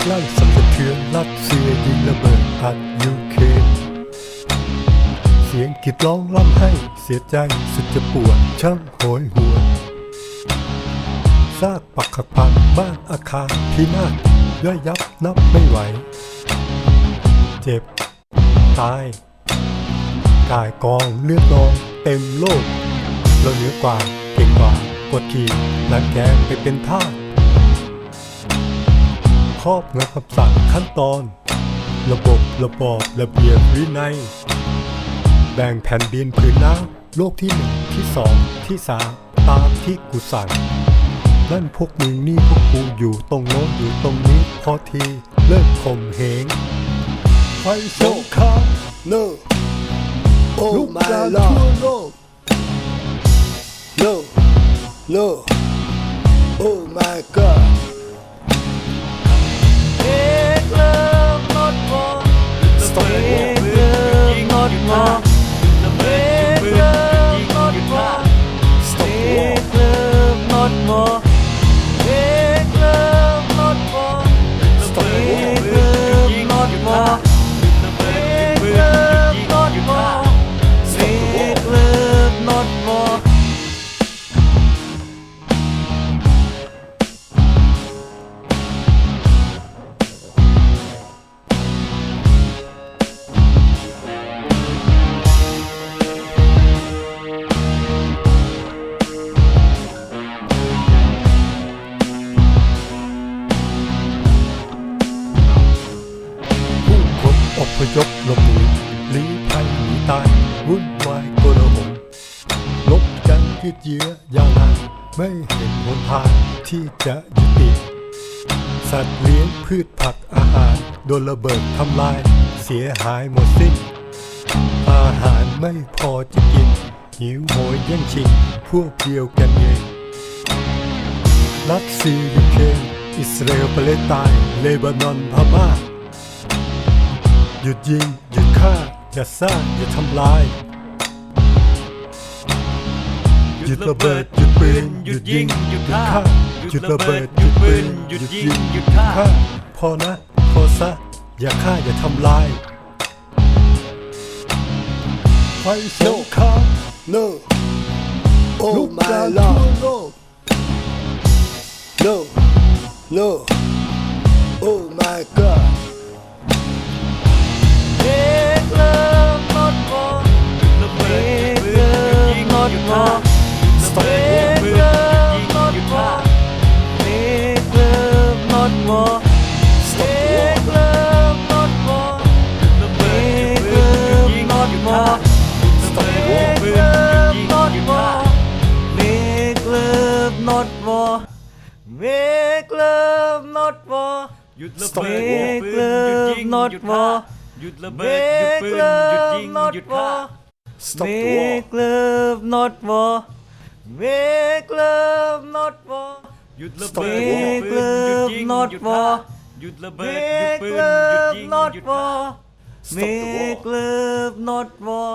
ใกล้สั่นสะเทือนรัสเซียยิงระเบิดอัดยูเครนเสียงกรีดร้องร่ำให้เสียใจสุดจะปวดช่างโหยหวนซากปักขักพังบ้านอาคารพินาศย่อยยับนับไม่ไหว เจ็บ ตายกายกองเลือดนองเต็มโลก เราเหนือกว่าเก่งกว่ากดขี่นักแกงไปเป็นท่า สครอบงำคำสั่งขั้นตอน ระบบระบอบระเบียบวินัย แบ่งแผ่นดินผืนน้ำโลกที่หนึ่งที่สองที่สามตามที่กูสั่งนั่นพวกมึงนี่พวกกูอยู่ตรงโน้นอยู่ตรงนี้พอทีเลิกข่มเหงไฟสงคราม No. ลุ Oh ก my ลามทั่ว lord. โลก No. No. Oh my god. พยพหลบหนีลี้ภัยหนีตายวุ่นวายโกลาหลลบกันยืดเยื้อยาวนานไม่เห็นหนทางที่จะยุติ สัตว์เลี้ยงพืชผักอาหาร โดนระเบิดทำลาย เสียหายหมดสิ้น อาหารไม่พอจะกิน หิวโหยแย่งชิงพวกเดียวกันเองรัสเซียยูเครนอิสราเอลปาเลสไตน์เลบานอนพม่า หยุดยิง หยุดฆ่า อย่าสร้าง อย่าทำลาย หยุดระเบิด หยุดปืน หยุดยิง หยุดฆ่า หยุดระเบิด หยุดปืน หยุดยิง หยุดฆ่า พอนะ พอซะ อย่าฆ่า อย่าทำลาย ไฟสงคราม No. Oh my lord. No. No. Oh my god. พอสเปกเริ่มหมดพอเมกเริ่มหมดพอสเปกเริ่มหมดพอเมกเริ่มหมดพอสเปกเริ่มหมดพอเมกเริ่มหมดพอเมกเริ่มหมดพอสเปกเริ่มหมดพอหยุดระเบิดหยุดปืนหยุดยิงหยุดฆ่า Stop Make the war. love, not war. Make love, not war. H ยุดระเบิด Stop หยุด Make love, not ดฆ่า war. หยุดระเบิดหยุด Make love, not war. Stop Make war. love, not war.